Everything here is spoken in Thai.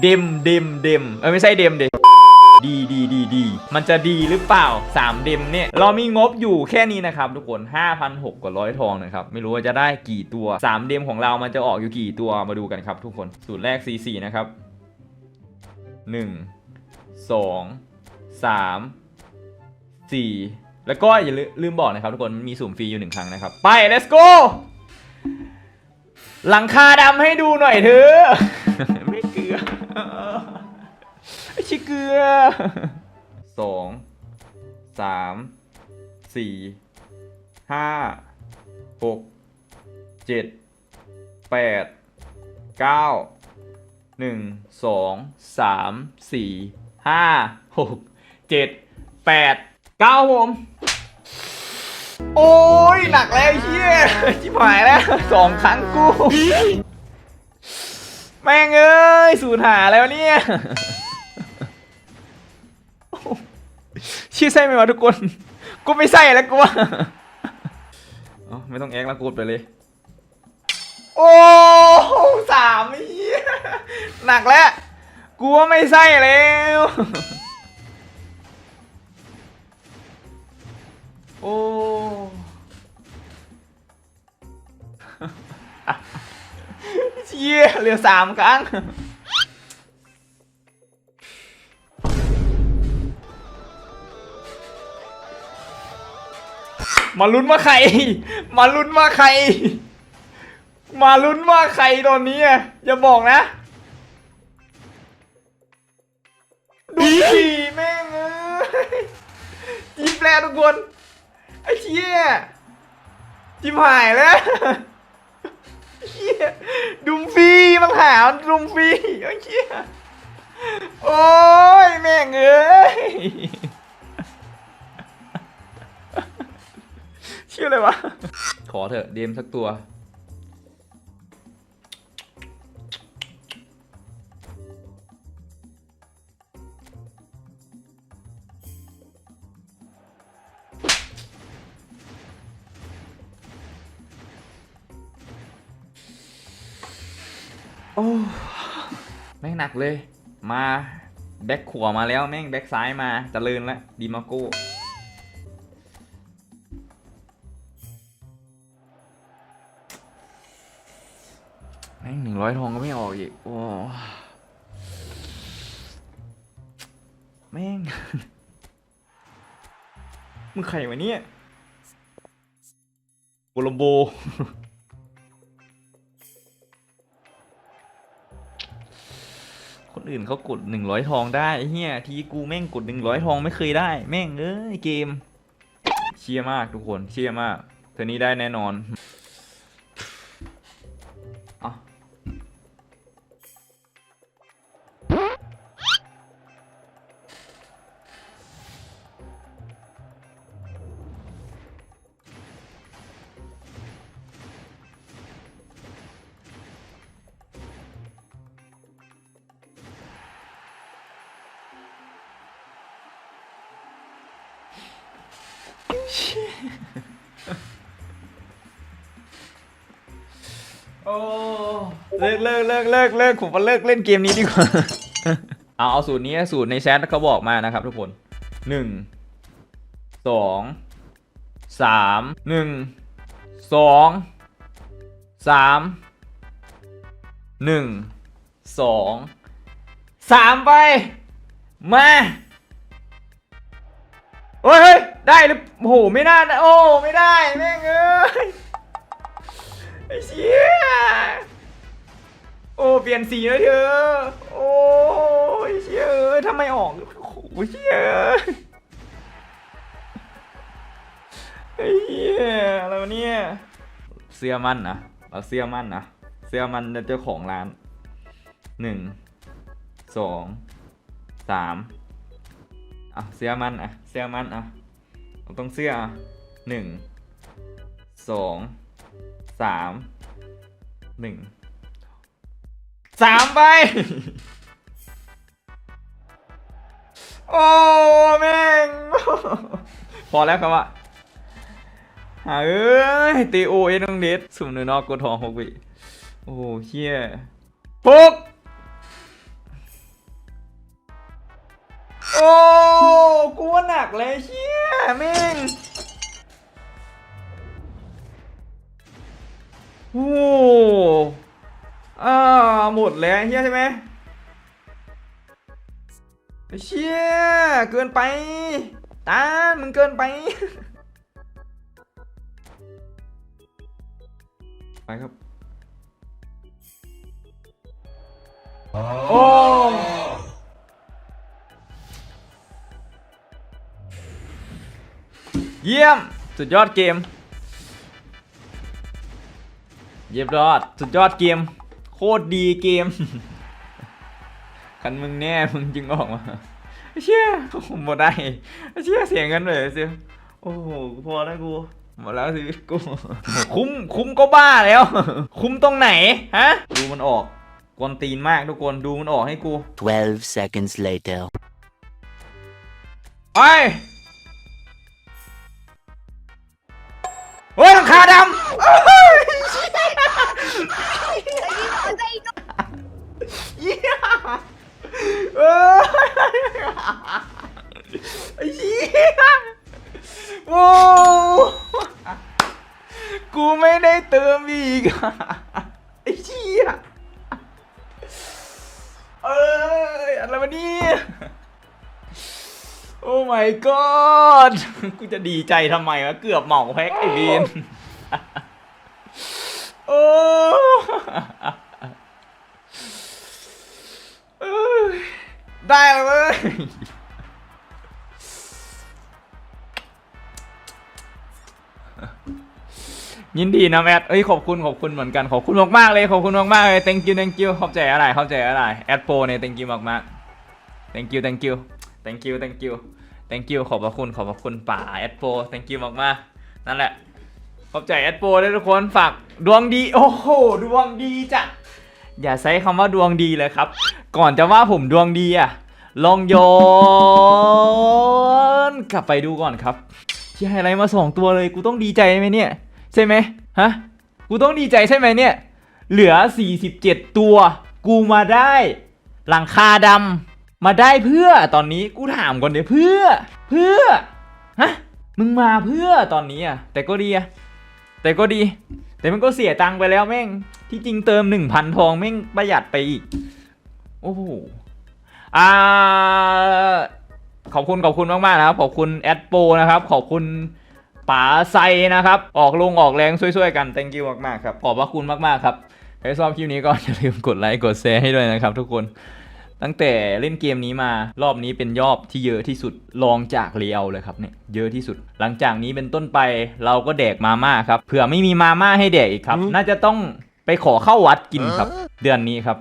เดมเดมเดมเออไม่ใช่เดมเดดีดีดีดีมันจะดีหรือเปล่า 3 เดมเนี่ย เรามีงบอยู่แค่นี้นะครับทุกคน 5,600กว่าร้อยทองนะครับ ไม่รู้ว่าจะได้กี่ตัว 3 เดมของเรามันจะออกอยู่กี่ตัวมาดูกันครับทุกคน สูตรแรก C4 นะครับ 1 2 3 4 แล้วก็อย่าลืมลืมบอกนะครับทุกคนมีสุ่มฟรีอยู่หนึ่งครั้งนะครับ ไป let's go หลังคาดำให้ดูหน่อยเถอะ เกลือสองสามสี่ห้าหกเจ็ดแปดเก้าหนึ่งสองสามสี่ห้าหกเจ็ดแปดเก้าผม โอ้ยหนักแล้วเชี่ยชิบหายแล้วสองครั้งกู แม่งเอ้ย สูญหาแล้วเนี่ย ชื่อใช่ไหมวะทุกคน กูไม่ใช่แล้วกูว่าเอ้าไม่ต้องแอคแล้วกูดไปเลย โอ้สามไอ้เหี้ยหนักแล้ว กูว่าไม่ใช่แล้วโอ้เชี่ยเหลือสามครั้ง มาลุ้นว่าใคร มาลุ้นว่าใคร มาลุ้นว่าใครตอนนี้อะอย่าบอกนะ ดูสิแม่งเอ้ยยิ้มแล้วทุกคน ไอ้เชี่ยจิ้มหายแล้วเชี่ยดุมฟีมันหาดุมฟีไอ้เชี่ยโอ้ยแม่งเอ้ย ชื่อเลยวะ ขอเถอะเดมสักตัว โอ้ แม่งหนักเลย มา แบ็คขวามาแล้ว แม่งแบ็คซ้ายมาเจริญแล้วดีมาโก้ ร้อยทองก็ไม่ออกอีก โอ้แม่ง มึงใครวะเนี่ยโคลัมโบ คนอื่นเขากดหนึ่งร้อยทองได้เฮียทีกูแม่งกดหนึ่งร้อยทองไม่เคยได้ แม่งเอ้ยเกม เชียร์มากทุกคน เชียร์มาก เธอนี้ได้แน่นอน โอ้เลิกเลิกเลิกเลิกเลิกผมว่าเลิกเล่นเกมนี้ดีกว่า เอาเอาสูตรนี้สูตรในแชทเขาบอกมานะครับทุกคนหนึ่งสองสามหนึ่งสองสามหนึ่งสองสามไป มาเฮ้ยเฮ้ย ได้หรือโอ้โหไม่น่าโอ้ไม่ได้แม่งเอ้ยไอ้เชี่ยโอ้เปลี่ยนสีแล้วเธอโอ้ยเชี่ยเอ้ยทำไมออกโอ้เชี่ยไอ้เหี้ยอะไรวะเนี่ยเสื้อมั่นนะเราเสื้อมั่นนะเสื้อมั่นเจ้าของร้านหนึ่งสองสามอะเสื้อมันอะเสื้อมันอะ เราต้องเสื้อหนึ่งสองสามหนึ่งสามไป โอ้แม่ง พอแล้วครับว่าเอ้ยตีโอเอ็นองเดชสุ่มหนึ่งนอกกดทองหกวิโอ้เฮียหก โอ้กูว่าหนักเลยเชี่ยแม่งโอ้อ่าหมดแล้วเฮียใช่ไหมเชี่ยเกินไปตาลมึงเกินไป ไปครับ โอ้ เยี่ยม สุดยอดเกม เยี่ยมยอด สุดยอดเกม โคตรดีเกม คันมึงแน่มึงจึงออกมาเชี่ยผมบ่ได้เชี่ยเสียเงินเลยสิโอ้โหกูพอแล้วกูหมดแล้วชีวิตกู คุ้มคุ้มก็บ้าแล้ว คุ้มตรงไหนฮะ ดูมันออกกวนตีนมากทุกคนดูมันออกให้กู 12 seconds later. ไป โอ้ยหลังคาดำ my god กูจะดีใจทำไมวะ เกือบเหมาแพ็กไอ้เวนโอ้ยได้แล้วเว้ยยินดีนะแอดเอ้ยขอบคุณขอบคุณเหมือนกันขอบคุณมากๆเลยขอบคุณมากๆเลย thank you thank you ขอบใจอะไรขอบใจอะไรแอดโปเนี่ย thank you มากๆ thank you thank you thank you thank you thank you ขอบพระคุณขอบพระคุณป่าแอดโป thank you มากๆนั่นแหละ ขอบใจแอดโปด้วยทุกคนฝากดวงดี โอ้โห ดวงดีจ้ะ อย่าใช้คำว่าดวงดีเลยครับ ก่อนจะว่าผมดวงดีอะลองย้อนกลับไปดูก่อนครับที่ไฮไลท์มาสองตัวเลย กูต้องดีใจไหมเนี่ย ใช่ไหมฮะ กูต้องดีใจใช่ไหมเนี่ย เหลือ 47 ตัว กูมาได้ หลังคาดำ มาได้เพื่อตอนนี้กูถามก่อนเดี๋ยวเพื่อ เพื่อฮะมึงมาเพื่อตอนนี้อะแต่ก็ดีอะแต่ก็ดี แต่มันก็เสียตังค์ไปแล้วแม่ง ที่จริงเติม1,000ทองแม่งประหยัดไปอีก โอ้โหอ่าขอบคุณขอบคุณมากๆนะครับ ขอบคุณแอดโปนะครับ ขอบคุณป๋าไซนะครับ ออกลงออกแรงช่วยๆกัน thank you มากๆครับ ขอบพระคุณมากๆครับใครชอบคลิปนี้ก็อย่าลืมกดไลค์กดแชร์ให้ด้วยนะครับทุกคน ตั้งแต่เล่นเกมนี้มารอบนี้เป็นยอดที่เยอะที่สุดรองจากเรียวเลยครับเนี่ยเยอะที่สุด หลังจากนี้เป็นต้นไปเราก็แดกมาม่าครับเผื่อไม่มีมาม่าให้แดกอีกครับ น่าจะต้องไปขอเข้าวัดกินครับ เดือนนี้ครับ